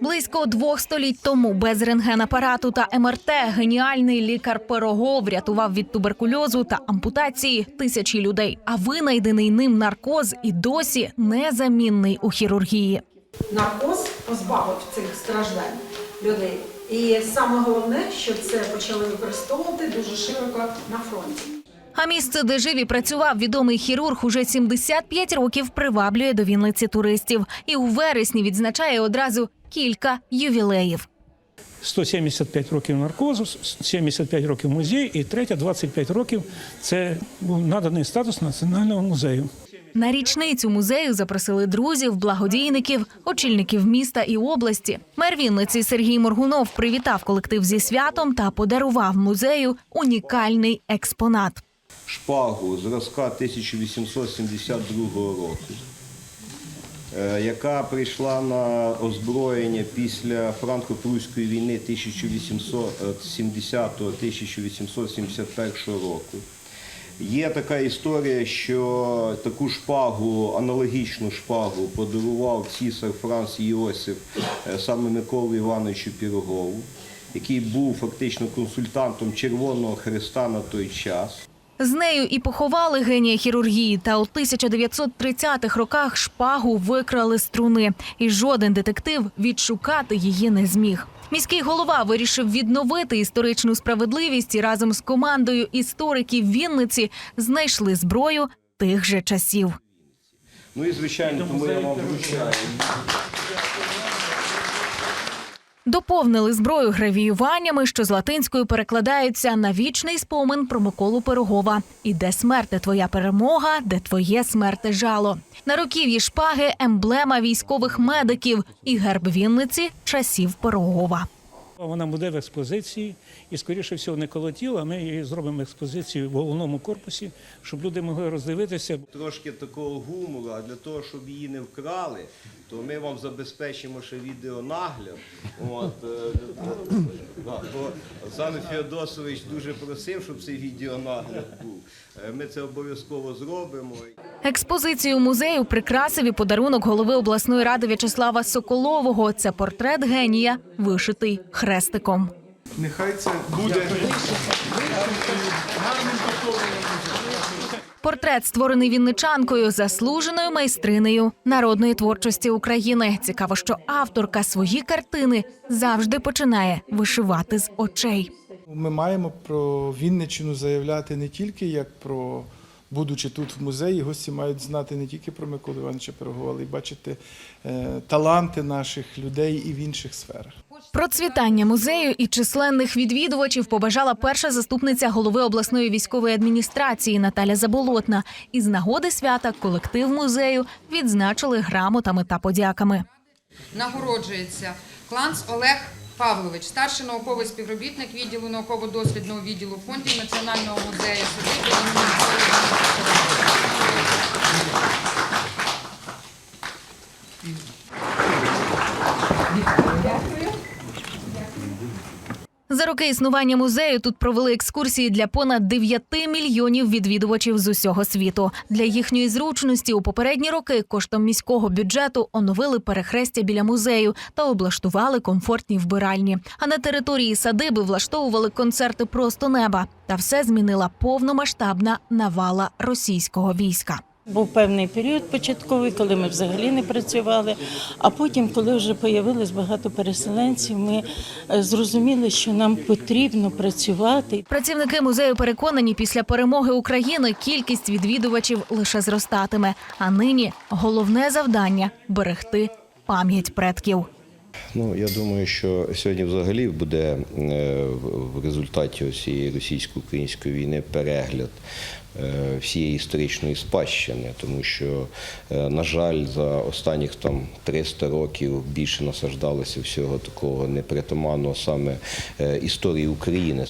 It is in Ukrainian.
Близько двох століть тому без рентгенапарату та МРТ геніальний лікар Пирогов врятував від туберкульозу та ампутації тисячі людей. А винайдений ним наркоз і досі незамінний у хірургії. наркоз позбавив цих страждань людей. І саме головне, що це почали використовувати дуже широко на фронті. А місце, де жив і працював відомий хірург, уже 75 років приваблює до Вінниці туристів. І у вересні відзначає одразу кілька ювілеїв. 175 років наркозу, 75 років музею і третя 25 років це був наданий статус національного музею. На річницю музею запросили друзів, благодійників, очільників міста і області. Мер Вінниці Сергій Моргунов привітав колектив зі святом та подарував музею унікальний експонат. шпагу зразка 1872 року, яка прийшла на озброєння після франко-прусської війни 1870-1871 року. Є така історія, що таку шпагу, аналогічну шпагу подарував цісар Франц Іосиф е, саме Миколу Івановичу Пірогову, який був фактично консультантом Червоного Христа на той час. З нею і поховали генія хірургії. Та у 1930-х роках шпагу викрали з труни, і жоден детектив відшукати її не зміг. Міський голова вирішив відновити історичну справедливість і разом з командою істориків Вінниці знайшли зброю тих же часів. Ну і звичайно, тому я вам вручаю. Доповнили зброю гравіюваннями, що з латинською перекладаються на вічний спомин про Миколу Пирогова. І де смерти твоя перемога, де твоє смерти жало. На руків'ї шпаги емблема військових медиків і герб Вінниці часів Пирогова. Вона буде в експозиції і, скоріше всього, не коло тіла. Ми її зробимо експозицію в головному корпусі, щоб люди могли роздивитися. Трошки такого гумору, для того, щоб її не вкрали, то ми вам забезпечимо ще відеонагляд. От, е, бо Олександр Феодосович дуже просив, щоб цей відеонагляд був. Е, Ми це обов'язково зробимо. Експозицію музею прикрасив і подарунок голови обласної ради В'ячеслава Соколового. Це портрет генія, вишитий хрестиком. Нехай це буде Портрет створений вінничанкою, заслуженою майстринею народної творчості України. Цікаво, що авторка свої картини завжди починає вишивати з очей. Ми маємо про Вінниччину заявляти не тільки як про, будучи тут в музеї, гості мають знати не тільки про Миколу Івановича Пирогова, але й бачити е, таланти наших людей і в інших сферах. Процвітання музею і численних відвідувачів побажала перша заступниця голови обласної військової адміністрації Наталя Заболотна. Із нагоди свята колектив музею відзначили грамотами та подяками. Нагороджується Кланц Олег Павлович, старший науковий співробітник відділу науково-дослідного відділу фондів Національного музею садиби імені Миколи Івановича За роки існування музею тут провели екскурсії для понад 9 мільйонів відвідувачів з усього світу. Для їхньої зручності у попередні роки коштом міського бюджету оновили перехрестя біля музею та облаштували комфортні вбиральні. А на території садиби влаштовували концерти просто неба. Та все змінила повномасштабна навала російського війська. Був певний період початковий, коли ми взагалі не працювали. А потім, коли вже появилось багато переселенців, ми е, зрозуміли, що нам потрібно працювати. Працівники музею переконані, після перемоги України кількість відвідувачів лише зростатиме. А нині головне завдання берегти пам'ять предків. Ну, я думаю, що сьогодні взагалі буде е, в результаті цієї російсько-української війни перегляд е, всієї історичної спадщини, тому що, е, на жаль, за останніх там 300 років більше насаждалося всього такого непритаманного саме історії України.